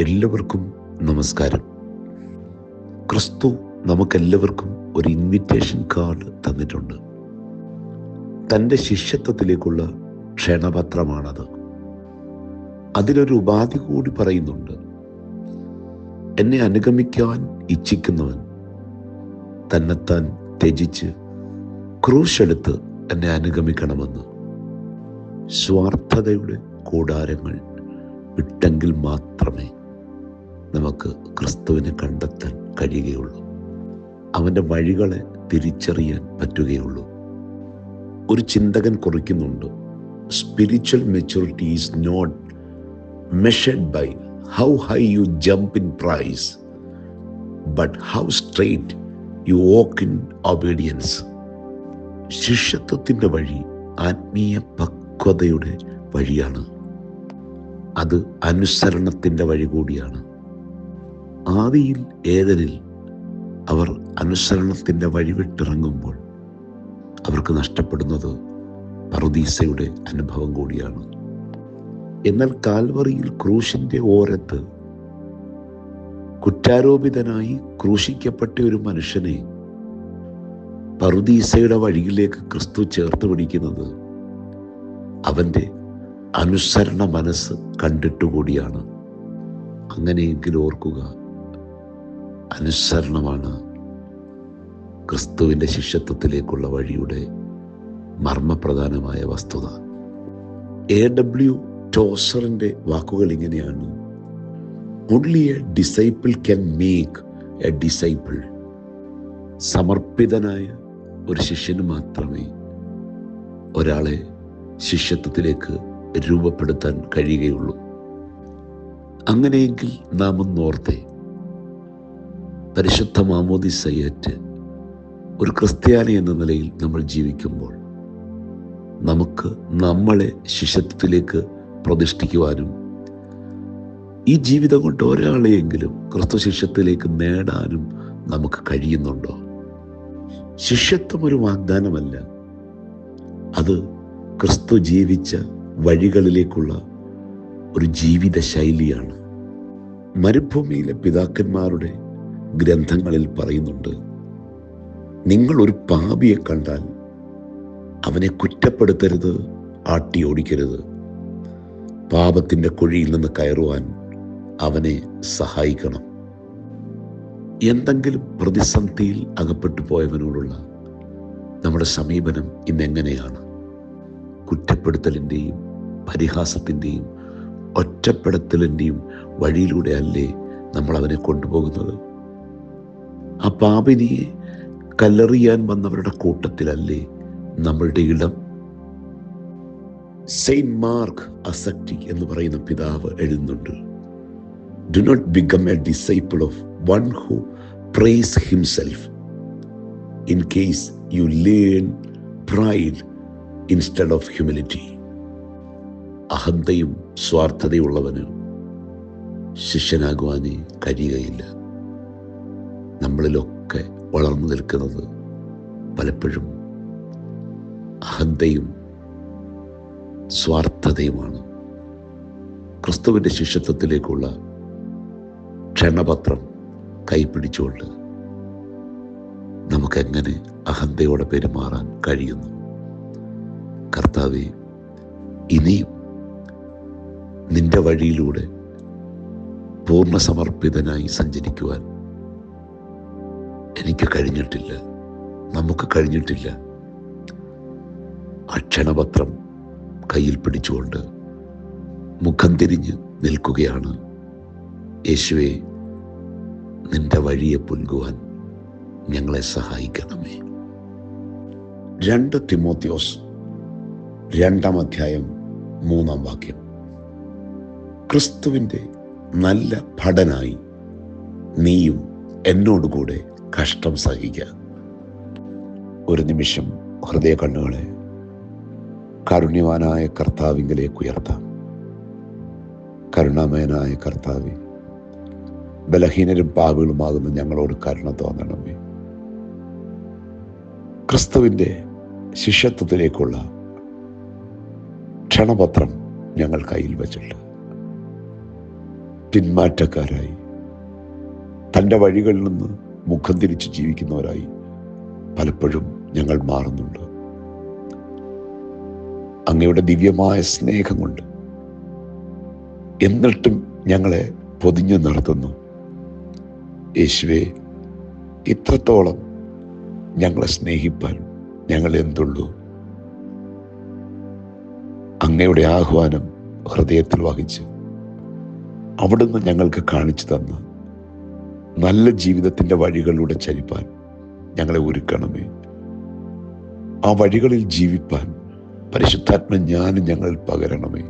എല്ലാവർക്കും നമസ്കാരം. ക്രിസ്തു നമുക്കെല്ലാവർക്കും ഒരു ഇൻവിറ്റേഷൻ കാർഡ് തന്നിട്ടുണ്ട്. തന്റെ ശിഷ്യത്വത്തിലേക്കുള്ള ക്ഷണപത്രമാണത്. അതിലൊരു ഉപാധി കൂടി പറയുന്നുണ്ട്. എന്നെ അനുഗമിക്കാൻ ഇച്ഛിക്കുന്നവൻ തന്നെത്താൻ ത്യജിച്ച് ക്രൂശെടുത്ത് എന്നെ അനുഗമിക്കണമെന്ന്. സ്വാർത്ഥതയുടെ കൂടാരങ്ങൾ വിട്ടെങ്കിൽ മാത്രമേ നമുക്ക് ക്രിസ്തുവിനെ കണ്ടെത്താൻ കഴിയുകയുള്ളൂ. അവന്റെ വഴികളെ തിരിച്ചറിയാൻ പറ്റുകയുള്ളൂ. ഒരു ചിന്തകൻ കുറിക്കുന്നുണ്ട് spiritual maturity is not measured by how high you jump in praise but how straight you walk in obedience ശിഷ്യത്വത്തിന്റെ വഴി ആത്മീയ പക്വതയുടെ വഴിയാണ്. അത് അനുസരണത്തിന്റെ വഴി കൂടിയാണ്. ആദിയിൽ ഏതനിൽ അവർ അനുസരണത്തിന്റെ വഴിവിട്ടിറങ്ങുമ്പോൾ അവർക്ക് നഷ്ടപ്പെടുന്നത് പറുദീസയുടെ അനുഭവം കൂടിയാണ്. എന്നാൽ കാൽവറിയിൽ ക്രൂശിന്റെ ഓരത്ത് കുറ്റാരോപിതനായി ക്രൂശിക്കപ്പെട്ട ഒരു മനുഷ്യനെ പറുദീസയുടെ വഴിയിലേക്ക് ക്രിസ്തു ചേർത്ത് പിടിക്കുന്നത് അവന്റെ അനുസരണ മനസ്സ് കണ്ടിട്ടുകൂടിയാണ്. അങ്ങനെയെങ്കിൽ ഓർക്കുക അനുസരണമാണ് ക്രിസ്തുവിന്റെ ശിഷ്യത്വത്തിലേക്കുള്ള വഴിയുടെ മർമ്മപ്രധാനമായ വസ്തുത. എ ഡബ്ല്യു ടോസറിന്റെ വാക്കുകൾ ഇങ്ങനെയാണ്. Only a disciple can make a disciple സമർപ്പിതനായ ഒരു ശിഷ്യന് മാത്രമേ ഒരാളെ ശിഷ്യത്വത്തിലേക്ക് രൂപപ്പെടുത്താൻ കഴിയുകയുള്ളൂ. അങ്ങനെയെങ്കിൽ നാം ഒന്നോർത്തെ പരിശുദ്ധ മാമോദിസയേറ്റ് ഒരു ക്രിസ്ത്യാനി എന്ന നിലയിൽ നമ്മൾ ജീവിക്കുമ്പോൾ നമുക്ക് നമ്മളെ ശിഷ്യത്വത്തിലേക്ക് പ്രതിഷ്ഠിക്കുവാനും ഈ ജീവിതം കൊണ്ട് ഒരാളെയെങ്കിലും ക്രിസ്തു ശിഷ്യത്തിലേക്ക് നേടാനും നമുക്ക് കഴിയുന്നുണ്ടോ? ശിഷ്യത്വം ഒരു വാഗ്ദാനമല്ല. അത് ക്രിസ്തു ജീവിച്ച വഴികളിലേക്കുള്ള ഒരു ജീവിത ശൈലിയാണ് മരുഭൂമിയിലെ പിതാക്കന്മാരുടെ ഗ്രന്ഥങ്ങളിൽ പറയുന്നുണ്ട് നിങ്ങൾ ഒരു പാപിയെ കണ്ടാൽ അവനെ കുറ്റപ്പെടുത്തരുത് ആട്ടി ഓടിക്കരുത്. പാപത്തിന്റെ കുഴിയിൽ നിന്ന് കയറുവാൻ അവനെ സഹായിക്കണം. എന്തെങ്കിലും പ്രതിസന്ധിയിൽ അകപ്പെട്ടു പോയവനോടുള്ള നമ്മുടെ സമീപനം ഇന്നെങ്ങനെയാണ്? കുറ്റപ്പെടുത്തലിന്റെയും പരിഹാസത്തിന്റെയും ഒറ്റപ്പെടുത്തലിന്റെയും വഴിയിലൂടെ അല്ലേ നമ്മൾ അവനെ കൊണ്ടുപോകുന്നത്? ആ പാപിനിയെ കല്ലെറിയാൻ വന്നവരുടെ കൂട്ടത്തിലല്ലേ നമ്മളുടെ ഇടം? സെയിന്റ് മാർക്ക് അസക്തി എന്ന് പറയുന്ന പിതാവ് എഴുതുന്നുണ്ട്. Do not become a disciple of one who praise himself in case you learn pride instead of humility അഹന്തയും സ്വാർത്ഥതയുള്ളവന് ശിഷ്യനാകുവാനേ കഴിയുകയില്ല. നമ്മളിലൊക്കെ വളർന്നു നിൽക്കുന്നത് പലപ്പോഴും അഹന്തയും സ്വാർത്ഥതയുമാണ്. ക്രിസ്തുവിന്റെ ശിഷ്യത്വത്തിലേക്കുള്ള ക്ഷണപത്രം കൈപ്പിടിച്ചുകൊണ്ട് നമുക്കെങ്ങനെ അഹന്തയോടെ പെരുമാറാൻ കഴിയുന്നു? കർത്താവെ ഇനിയും നിന്റെ വഴിയിലൂടെ പൂർണ സമർപ്പിതനായി സഞ്ചരിക്കുവാൻ എനിക്ക് കഴിഞ്ഞിട്ടില്ല. നമുക്ക് കഴിഞ്ഞിട്ടില്ല. അക്ഷണപത്രം കയ്യിൽ പിടിച്ചുകൊണ്ട് മുഖം തിരിഞ്ഞ് നിൽക്കുകയാണ്. യേശുവെ നിന്റെ വഴിയെ പുൽകുവാൻ ഞങ്ങളെ സഹായിക്കണമേ. രണ്ട് തിമോത്യോസ് രണ്ടാം അധ്യായം മൂന്നാം വാക്യം. ക്രിസ്തുവിന്റെ നല്ല ഭടനായി നീയും എന്നോടുകൂടെ കഷ്ടം സഹിക്കുക. ഒരു നിമിഷം ഹൃദയ കണ്ണുകളെ കാരുണ്യവാനായ കർത്താവിങ്കിലേക്ക് ഉയർത്താം. കരുണാമയനായ കർത്താവി ബലഹീനരും പാപികളുമാകുന്ന ഞങ്ങളോട് കരുണ തോന്നണമേ. ക്രിസ്തുവിന്റെ ശിഷ്യത്വത്തിലേക്കുള്ള ക്ഷണപത്രം ഞങ്ങൾ കയ്യിൽ വച്ചിട്ട് പിന്മാറ്റക്കാരായി തന്റെ വഴികളിൽ നിന്ന് മുഖം തിരിച്ച് ജീവിക്കുന്നവരായി പലപ്പോഴും ഞങ്ങൾ മാറുന്നുണ്ട്. അങ്ങയുടെ ദിവ്യമായ സ്നേഹം കൊണ്ട് എന്നിട്ടും ഞങ്ങളെ പൊതിഞ്ഞു നടത്തുന്നു. യേശുവെ ഇത്രത്തോളം ഞങ്ങളെ സ്നേഹിപ്പാൻ ഞങ്ങൾ എന്തുള്ളൂ? അങ്ങയുടെ ആഹ്വാനം ഹൃദയത്തിൽ വഹിച്ച് അവിടുന്ന് ഞങ്ങൾക്ക് കാണിച്ചു തന്ന നല്ല ജീവിതത്തിന്റെ വഴികളിലൂടെ ചരിപ്പാൻ ഞങ്ങളെ ഒരുക്കണമേ. ആ വഴികളിൽ ജീവിപ്പാൻ പരിശുദ്ധാത്മ ജ്ഞാനം ഞങ്ങളിൽ പകരണമേ.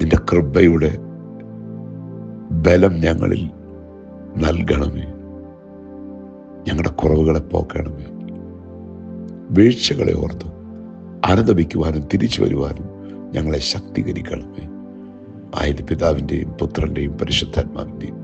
നിന്റെ കൃപയുടെ ബലം ഞങ്ങളിൽ നൽകണമേ. ഞങ്ങളുടെ കുറവുകളെ പോക്കണമേ. വീഴ്ചകളെ ഓർത്ത് അനുദപിക്കുവാനും തിരിച്ചു വരുവാനും ഞങ്ങളെ ശക്തീകരിക്കണമേ. ആയത് പിതാവിന്റെയും പുത്രന്റെയും പരിശുദ്ധാത്മാവിന്റെയും